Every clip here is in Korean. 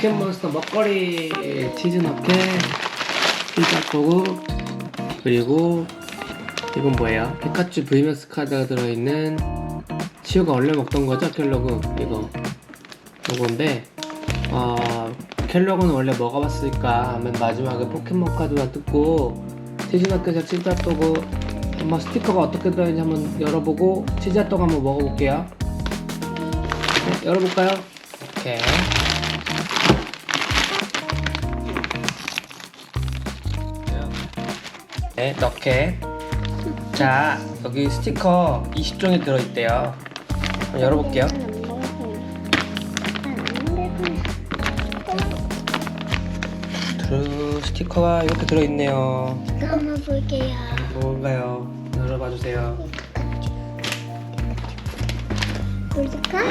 포켓몬스터 먹거리 치즈 너켓 피자코고 그리고 이건 뭐예요? 피카츄 브이맥스 카드가 들어있는 치우가 원래 먹던 거죠? 켈로그. 이거. 요건데 어, 켈로그는 원래 먹어봤으니까 맨 마지막에 포켓몬 카드만 뜯고 치즈 너켓에 치즈 핫도그 한번 스티커가 어떻게 들어있는지 한번 열어보고 치즈 핫도그 한번 먹어볼게요. 네, 열어볼까요? 이렇게 네, 넣게. 자, 여기 스티커 20종이 들어있대요. 한번 열어볼게요. 스티커가 이렇게 들어있네요. 한번 볼게요. 뭔가요? 열어봐 주세요. 볼까?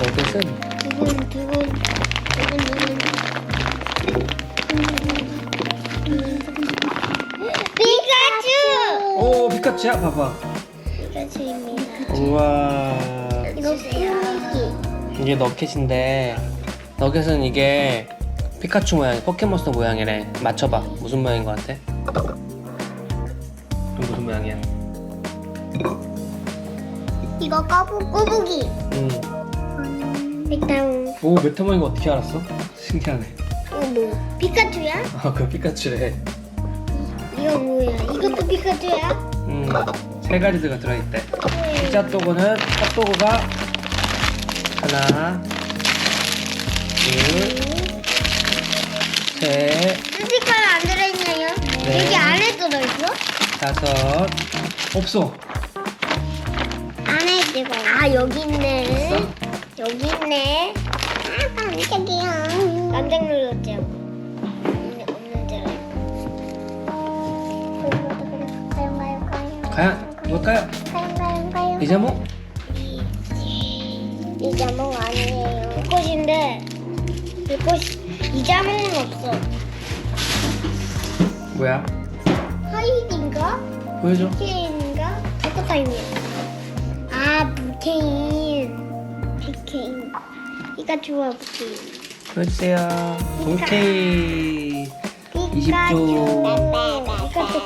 여기는 두근 두근 두근 두근 오 피카츄야 봐봐. 피카츄입니다. 우와. 이거 꾸미기. 이게 너켓인데 너켓은 이게 피카츄 모양, 포켓몬스터 모양이래. 맞춰봐. 무슨 모양인 것 같아? 무슨 모양이야? 이거 까부 꼬부기. 응. 일단 오 메타몬인 거 어떻게 알았어? 신기하네. 이거 뭐? 피카츄야? 아, 그 피카츄래. 이거 뭐야? 이것도 피카츄야? 음, 세 가지가 들어있대. 피자 도그는 핫도그가 하나, 둘, 셋, 스티커는 안 들어있나요? 네. 여기 안에 들어있어? 다섯. 없어. 안에 들어. 아 여기 있네. 있어? 여기 있네. 아 깜짝이야. 깜짝 놀랐죠. 뭘까요? 가요 가요 가요. 이자모? 이 자몽 아니에요. 이 꽃인데 이 꽃, 이 자몽은 없어. 뭐야? 하이딘가? 보여줘. 케인인가? 똑같아 있네. 아 부케인. 부케인. 이가 좋아 부케인. 보여주세요. 동케이. 20조.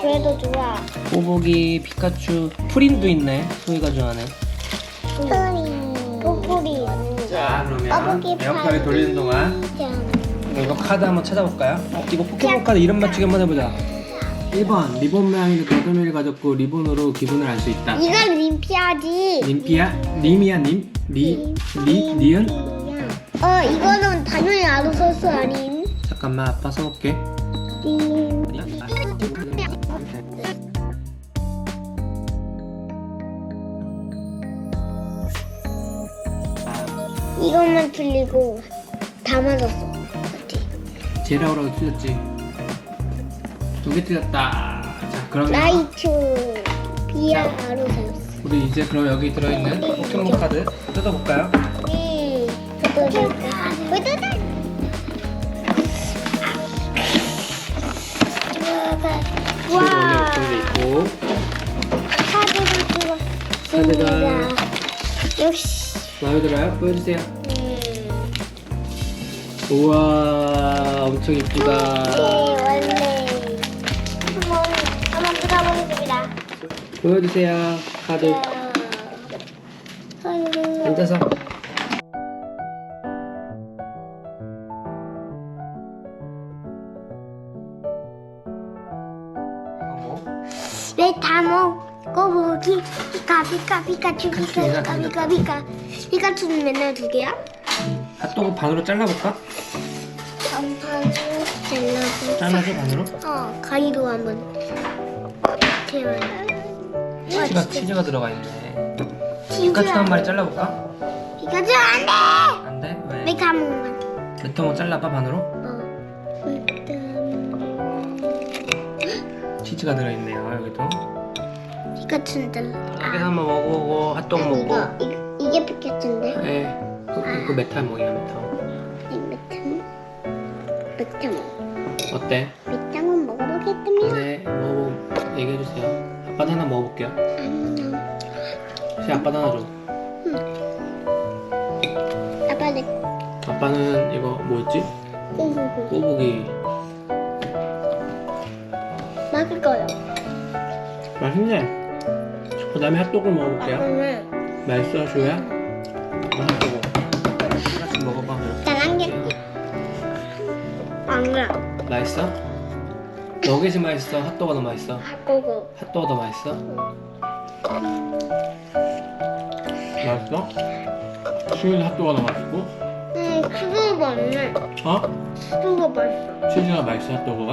그래도 좋아. 꼬부기, 피카츄, 프린도 있네. 소희가 좋아하는. 뽀뽀리. 자, 그러면 꼬부기 에어컨을 돌리는 동안 이거 카드 한번 찾아볼까요? 어, 이거 포켓몬 카드 이름 맞추기 한번 해보자. 1번 리본 모양의 가도미를 가졌고 리본으로 기분을 알 수 있다. 이건 림피아지. 님피야? 님이야 님? 리? 리? 니은? 어 이거는 당연히 아로소스 아닌. 잠깐만 아빠 써볼게. 림. 이것만 틀리고 다 맞았어. 어디? 제라오라고 틀렸지. 두 개 틀렸다. 자 그러면 라이트 비아 아로소스. 우리 이제 그럼 여기 들어있는 포켓몬 카드 뜯어볼까요? 네. 후두둑. 후두둑. 지금 원래 어떤 게 있고 카드가 찍었습니다. 역시. 마음에 들어요? 보여주세요. 음. 우와 엄청 이쁘다. 네, 원래 한번 한번 뜯어보겠습니다. 보여주세요. 카드 아이고. 앉아서. 왜다 먹고 보기? 피카 피카 피카츄 피카 피카 피카 피카 피카츄는 맨날 두 개야? 핫도그 반으로 잘라볼까? 반반으로 잘라서 잘라줘 반으로? 어 가위로 한번 이렇게 치즈가, 치즈가 들어가 있네. 피카츄 한 마리 잘라볼까? 피카츄 안돼 안 돼? 왜? 메카몽만 메타몬 잘라봐 반으로? 어 일단 치즈가 들어있네요 여기도. 피카츄는 잘라 여기서 한번 먹어보고 핫도그 먹고. 이거 이거 이게 피카츄인데 네. 그, 그 메타몽이야 메타몽. 이 메타몽 메타몽 어때? 메타몽 먹어보겠습니다 네. 먹어 얘기해주세요. 아빠도 하나 먹어볼게요. 음, 시 아빠도 하나 줘. 아빠 내 아빠는 이거 뭐였지? 꼬부기. 꼬부기. 맛을 거요. 맛있네. 그 다음에 핫도그를 먹어볼게요. 맛은 맛있어? 이거 핫도그. 맛있어? 너겟이 맛있어? 핫도그가 더 맛있어? 꼬부. 핫도그가 더 맛있어? 맛있어? 슈이는 핫도그가 더 맛있고? 음, 그거 맛있네. 어? 그거 맛있어. 치즈가 맛있어, 핫도그가?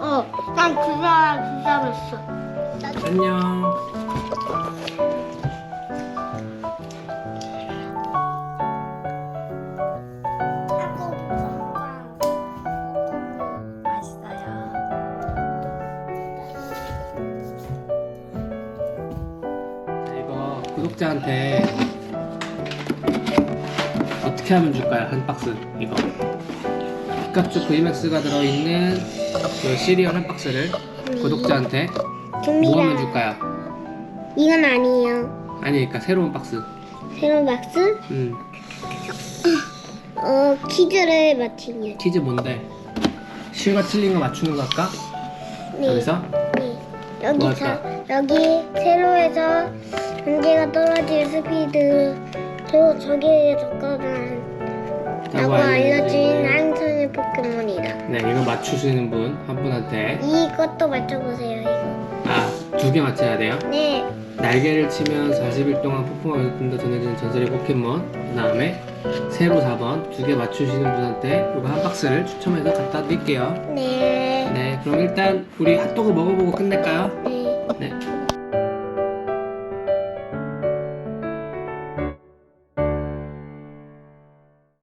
어, 난 그거 진짜 맛있어. 안녕. 구독자한테 어떻게 하면 줄까요? 한 박스 이거 피카츄 VMAX가 들어있는 그 시리얼 한 박스를 구독자한테 뭐 하면 줄까요? 이건 아니에요. 아니 그러니까 새로운 박스 새로운 박스? 음 어, 퀴즈를 맞히면. 퀴즈 뭔데? 슈가 틀린 거 맞추는 거 할까? 네. 여기서? 네. 여기 뭐 저, 할까? 여기 세로에서 전개가 떨어질 스피드 저 저기에 접근한 라고 알려진 항성의 포켓몬이다. 네 이거 맞추시는 분 한 분한테 이것도 맞춰보세요. 이거. 아 두 개 맞춰야 돼요 네. 날개를 치면 40일 동안 폭풍을 끈다 전해지는 전설의 포켓몬 그 다음에 세로 4번 두 개 맞추시는 분한테 이거 한 박스를 추첨해서 갖다 드릴게요 네. 네 그럼 일단 우리 핫도그 먹어보고 끝낼까요?